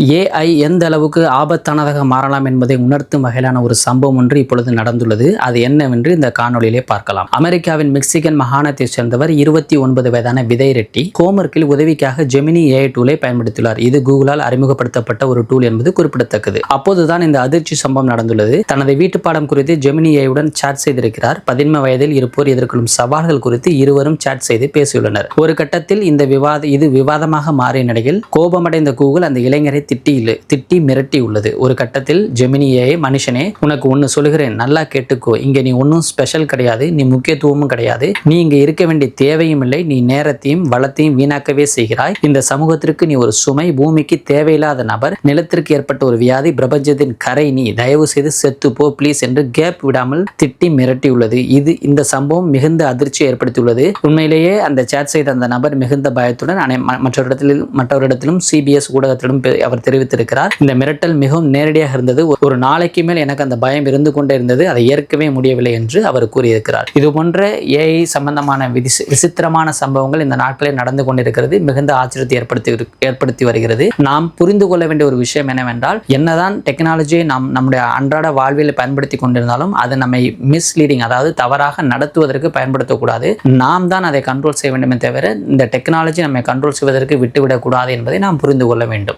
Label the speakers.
Speaker 1: AI எந்த அளவுக்கு ஆபத்தானதாக மாறலாம் என்பதை உணர்த்தும் வகையிலான ஒரு சம்பவம் ஒன்று இப்பொழுது நடந்துள்ளது. அது என்னவென்று இந்த காணொளியிலே பார்க்கலாம். அமெரிக்காவின் மெக்சிகன் மாகாணத்தை சேர்ந்தவர் இருபத்தி ஒன்பது வயதான விதை ரெட்டி ஹோம்ஒர்க்கில் உதவிக்காக ஜெமினி ஏஐ டூலை பயன்படுத்தியுள்ளார். இது கூகுளால் அறிமுகப்படுத்தப்பட்ட ஒரு டூல் என்பது குறிப்பிடத்தக்கது. அப்போதுதான் இந்த அதிர்ச்சி சம்பவம் நடந்துள்ளது. தனது வீட்டு பாடம் குறித்து ஜெமினி ஏஐயுடன் சாட் செய்திருக்கிறார். பதின்ம வயதில் இருப்போர் எதிர்கொள்ளும் சவால்கள் குறித்து இருவரும் சாட் செய்து பேசியுள்ளனர். ஒரு கட்டத்தில் இந்த விவாத இது விவாதமாக மாறிய நிலையில் கோபமடைந்த கூகுள் அந்த இளைஞரை திட்டி திட்டி மிரட்டி உள்ளது. ஒரு கட்டத்தில் ஜெமினியே மனுஷனே உனக்கு ஒன்று சொல்லுகிறேன். நல்லா கேட்டுக்கோ. இங்க நீ ஒன்றும் ஸ்பெஷல் கிடையாது. நீ முக்கியத்துவமும் கிடையாது. நீ இங்க இருக்க வேண்டிய தேவையும் இல்லை. நீ நேரத்தையும் வளத்தையும் வீணாக்கவே செய்கிறாய். இந்த சமூகத்திற்கு நீ ஒரு சுமை பூமிக்கு தேவையில்லாத நபர். நிலத்திற்கு ஏற்பட்ட ஒரு வியாதி பிரபஞ்சத்தின் கரை. நீ தயவு செய்து செத்து போ ப்ளீஸ் என்று கேப் விடாமல் திட்டி மிரட்டி உள்ளது. இது இந்த சம்பவம் மிகுந்த அதிர்ச்சியை ஏற்படுத்தியுள்ளது. உண்மையிலேயே அந்த சேட் செய்த அந்த நபர் மிகுந்த பயத்துடன் அனை மற்றவரிடத்திலும் மற்றவரிடத்திலும் சிபிஎஸ் ஊடகத்திலும் அவர் அவர் தெரிவித்திருக்கிறார். இந்த மிரட்டல் மிகவும் நேரடியாக இருந்தது. ஒரு- நாளைக்கு மேல் எனக்கு அந்த பயம் இருந்து கொண்டே இருந்தது. அதை ஏற்கவே முடியவில்லை என்று அவர் கூறியிருக்கிறார். இது போன்ற ஏஐ சம்பந்தமான விதி- விசித்திரமான சம்பவங்கள் இந்த நாட்களில் நடந்து கொண்டிருக்கிறது. மிகுந்த ஆச்சரியத்தை ஏற்படுத்தி ஏற்படுத்தி வருகிறது. நாம் புரிந்து கொள்ள வேண்டிய ஒரு விஷயம் என்னவென்றால் என்னதான் டெக்னாலஜியை நாம் நம்முடைய அன்றாட வாழ்வில் பயன்படுத்தி கொண்டிருந்தாலும் அது நம்மை மிஸ்லீடிங் அதாவது தவறாக நடத்துவதற்கு பயன்படுத்தக்கூடாது. நாம் தான் அதை கண்ட்ரோல் செய்ய வேண்டுமே தவிர இந்த டெக்னாலஜி நம்மை கண்ட்ரோல் செய்வதற்கு விட்டுவிடக்கூடாது என்பதை நாம் புரிந்து கொள்ள வேண்டும்.